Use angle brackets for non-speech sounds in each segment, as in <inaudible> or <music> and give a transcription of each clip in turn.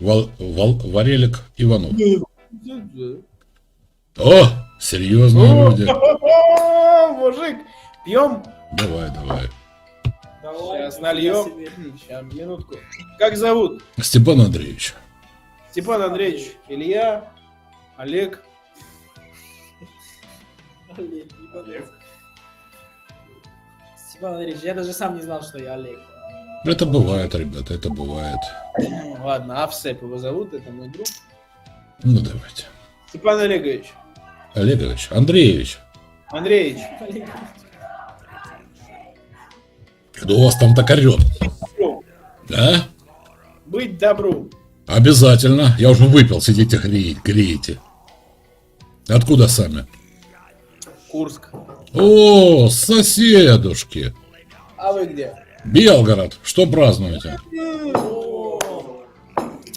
Вал, Вал- Варелик Иванов. О, серьезные люди. <laughs> Мужик, пьем? Давай, давай. Сейчас нальем. Сейчас, минутку. Как зовут? Степан Андреевич. Степан Андреевич, Илья, Олег. Олег. Степан Андреевич, я даже сам не знал, что я Олег. Это бывает, ребята, это бывает. Ладно, Авсеп его зовут, это мой друг. Ну, давайте. Степан Олегович, Олегович, Андреевич, Андреевич, да у вас там так орет. Да? быть добру. Обязательно. Я уже выпил, сидите гре- греете. Откуда сами? Курск. О, соседушки. А вы где? Белгород. Что празднуете?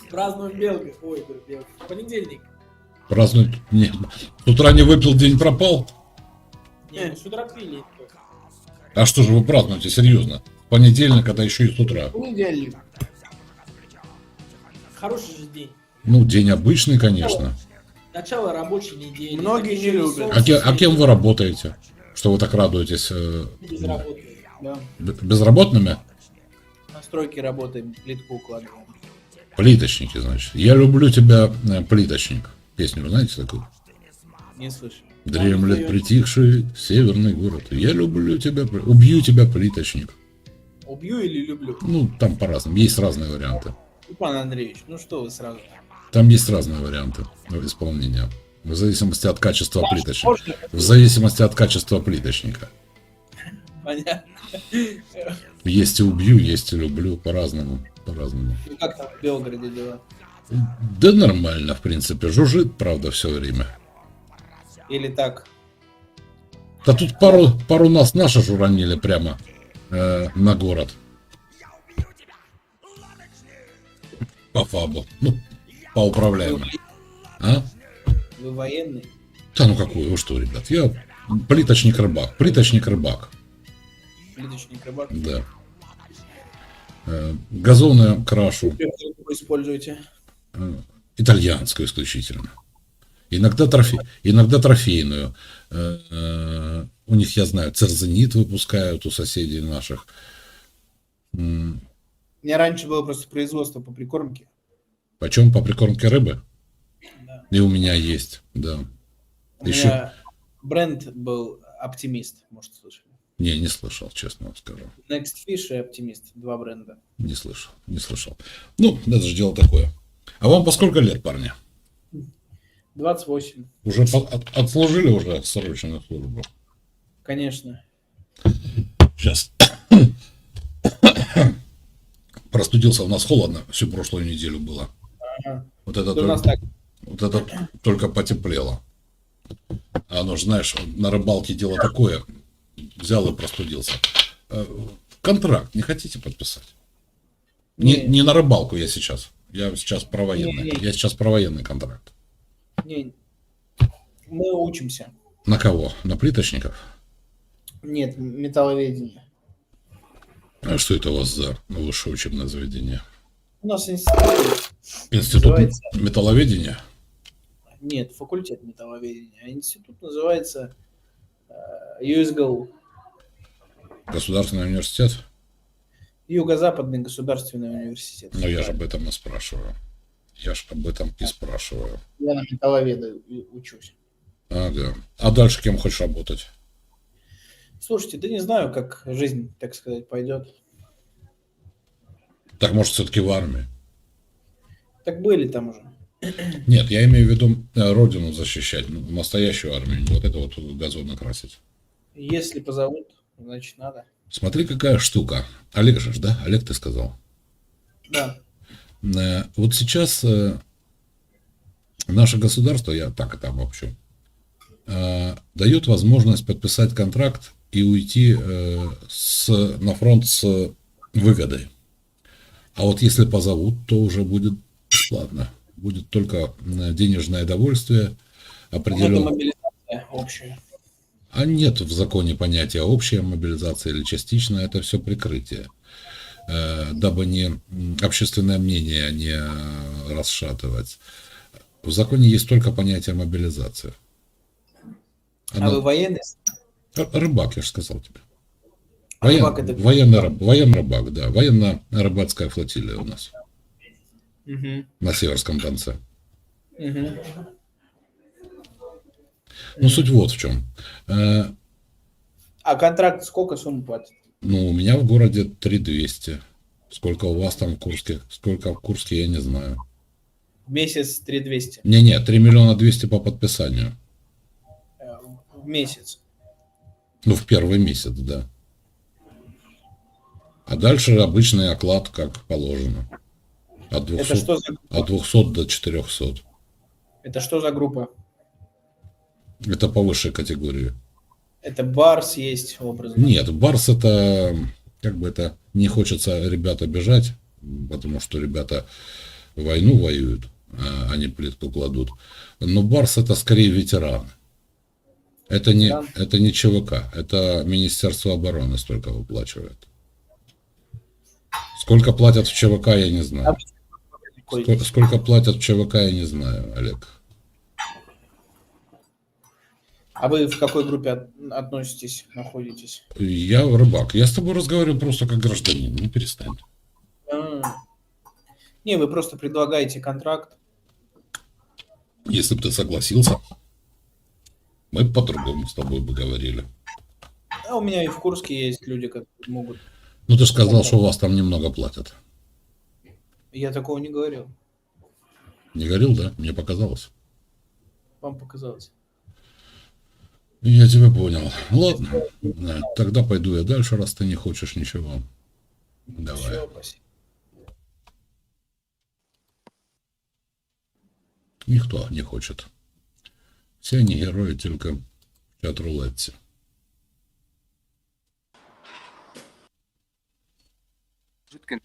Празднуем Белгород. Ой, Белгород. Понедельник. Празднуют? Нет. С утра не выпил, день пропал. Не, мы с утра пили. А что же вы празднуете, серьезно? Понедельник, это еще и с утра. Понедельник. Хороший же день. Ну, день обычный, конечно. Начало рабочей недели. Многие не любят. А, а кем вы работаете? Что вы так радуетесь? э, безработные. Да. Безработными? На стройке работаем, плитку укладываем. Плиточники, значит. Я люблю тебя, э, плиточник. Песню вы знаете такую? Не слышу. Дремлет притихший северный город. Я люблю тебя, убью тебя, плиточник. Убью или люблю? Ну, там по-разному. Есть разные варианты. Степан Андреевич, ну что вы сразу? Там есть разные варианты исполнения. В зависимости от качества плиточника. В зависимости от качества плиточника. Понятно. Есть и убью, есть и люблю. По-разному. По-разному. Ну, Как там в Белгороде дела? Да нормально, в принципе. Жужжит, правда, все время. Или так? Да тут пару, пару нас наши журанили прямо э, на город. По фабу. Ну, по управляемым. А? Вы военный? Да ну какой, вы что, ребят? Я плиточник-рыбак. Плиточник-рыбак. Плиточник рыбак? Да. Э, газоны крашу. Вы используете? э, итальянскую исключительно. Иногда, трофе... Иногда трофейную. Э, У них, я знаю, церзенит выпускают у соседей наших. У меня раньше было просто производство по прикормке. Почем по прикормке рыбы? Да. И у меня есть, да. У Еще- меня бренд был Оптимист, может, слышали. Не, не слышал, честно вам скажу. Next Fish и Оптимист, два бренда. Не слышал, не слышал. Ну, это же дело такое. А вам по сколько лет, парни? 28, Уже от- отслужили уже срочную службу? конечно. Сейчас. Простудился, у нас холодно всю прошлую неделю было. Ага. Вот это, только, так. вот это только потеплело. А оно же, знаешь, на рыбалке дело такое. Взял и простудился. Э, Контракт не хотите подписать? Не, Не. не на рыбалку я сейчас. Я сейчас про военный. Не, не. Я сейчас про военный контракт. Не, мы учимся. На кого? На плиточников? Нет, металловедение. А что это у вас за высшее учебное заведение? У нас институт. Институт Называется- металловедения? Нет, факультет металловедения. А институт называется э, USGO. Государственный университет? Юго-Западный государственный университет. Ну, я же об этом и спрашиваю. Я же об этом и спрашиваю. Я на металловеда учусь. Ага. А дальше кем хочешь работать? Слушайте, да не знаю, как жизнь, так сказать, пойдет. Так, может, все-таки в армии? Так были там уже. Нет, я имею в виду э, родину защищать, настоящую армию, не вот это вот газоны красить. Если позовут, значит надо. Смотри, какая штука. Олег же, да? Олег, ты сказал. Да. Э, Вот сейчас э, наше государство, я так это обобщу, э, дает возможность подписать контракт и уйти с, на фронт с выгодой. А вот если позовут, то уже будет бесплатно. Будет только денежное довольствие Это определенно. мобилизация общая. А нет в законе понятия общая мобилизация или частичная, это все прикрытие. э, дабы не общественное мнение не э, расшатывать. В законе есть только понятие мобилизация. А Она- вы военный? Рыбак, я же сказал тебе. А Воен- рыбак это- военный, рыб- военный рыбак, да. Военно-рыбацкая флотилия у нас Мгм. на северском конце. Мгм. Ну, суть вот в чем. Э, А контракт сколько сумму платит? Ну, у меня в городе 3200. Сколько у вас там в Курске? Сколько в Курске, я не знаю. В месяц 3200. Не-не, 3 миллиона 200 по подписанию. э, В месяц. Ну, в первый месяц, да. А дальше обычный оклад, как положено. От 200, Это что за, от 200 до 400. это что за группа? Это по высшей категории. Это барс есть образно. Нет, Барс это, как бы это, не хочется ребят обижать, потому что ребята войну воюют, а они плитку кладут. Но Барс это скорее ветераны. Это не, Ветеран. это не ЧВК, это Министерство обороны столько выплачивает. Сколько платят в ЧВК, я не знаю. Какой? Ско- Сколько платят в ЧВК, я не знаю, Олег. А вы в какой группе от- относитесь, находитесь? Я рыбак. Я с тобой разговариваю просто как гражданин. Не перестань. А. Не, вы просто предлагаете контракт. Если бы ты согласился, мы бы по-другому с тобой бы говорили. А у меня и в Курске есть люди, которые могут. Ну, ты же сказал, что у вас там немного платят. Я такого не говорил. Не говорил, да? Мне показалось. Вам показалось. Я тебя понял. Ладно. Да, тогда пойду я дальше, раз ты не хочешь ничего. Давай. Всё, спасибо. Никто не хочет. Все они герои только в чат-рулетці. Жидкий